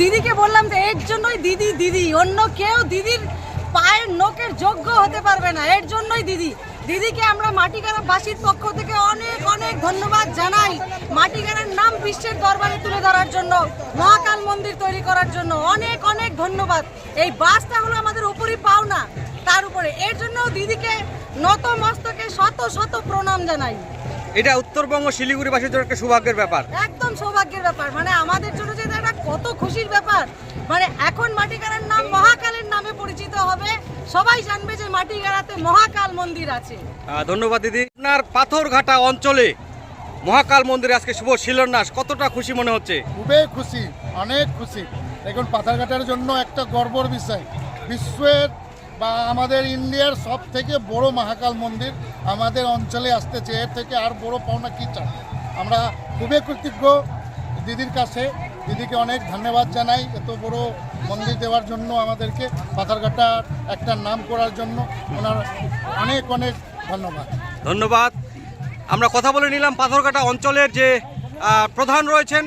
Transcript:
দিদিকে বললাম যে এর জন্যই দিদি দিদি অন্য কেউ দিদির পায়ের নোকের যোগ্য হতে পারবে না। এর জন্যই দিদি। দিদিকে আমরা মাটিগাড়া বাসীর পক্ষ থেকে অনেক অনেক ধন্যবাদ জানাই। মাটিগাড়ার নাম বিশ্বের দরবারে তুলে ধরার জন্য মহাকাল মন্দির তৈরি করার জন্য অনেক অনেক ধন্যবাদ। এই বাসটা হলো আমাদের উপরই পাওনা। তার উপরে। এর জন্য দিদিকে নত মস্তকে শত শত প্রণাম জানাই। এটা উত্তরবঙ্গ শিলিগুড়িবাসীর জন্য একটা সৌভাগ্যের ব্যাপার। একদম সৌভাগ্যের ব্যাপার। মানে আমাদের জন্য যে কত খুশির ব্যাপার। মানে এখন মাটিগাড়ার নাম মহাকালের নামে পরিচিত হবে। সবাই জানবে যে মাটিগাড়াতে মহাকাল মন্দির আছে। ধন্যবাদ দিদি। আপনার পাথরঘাটা অঞ্চলে মহাকাল মন্দিরে আজকে শুভ শিলান্যাস কতটা খুশি মনে হচ্ছে? খুবই খুশি অনেক খুশি। দেখুন পাথারঘাটের জন্য একটা গর্বর বিষয়। বিশ্বের বা আমাদের ইন্ডিয়ার সব থেকে বড় মহাকাল মন্দির আমাদের অঞ্চলে আসতেছে। এর থেকে আর বড় পাওনা কি চাই? আমরা খুবই কৃতজ্ঞ। দিদির কাছে দিদিকে অনেক ধন্যবাদ জানাই এত বড় মন্দির দেওয়ার জন্য আমাদেরকে পাথারঘাটার একটা নাম করার জন্য। ওনার অনেক অনেক ধন্যবাদ। ধন্যবাদ। আমরা কথা বলে নিলাম পাথরঘাটা অঞ্চলের যে প্রধান রয়েছেন।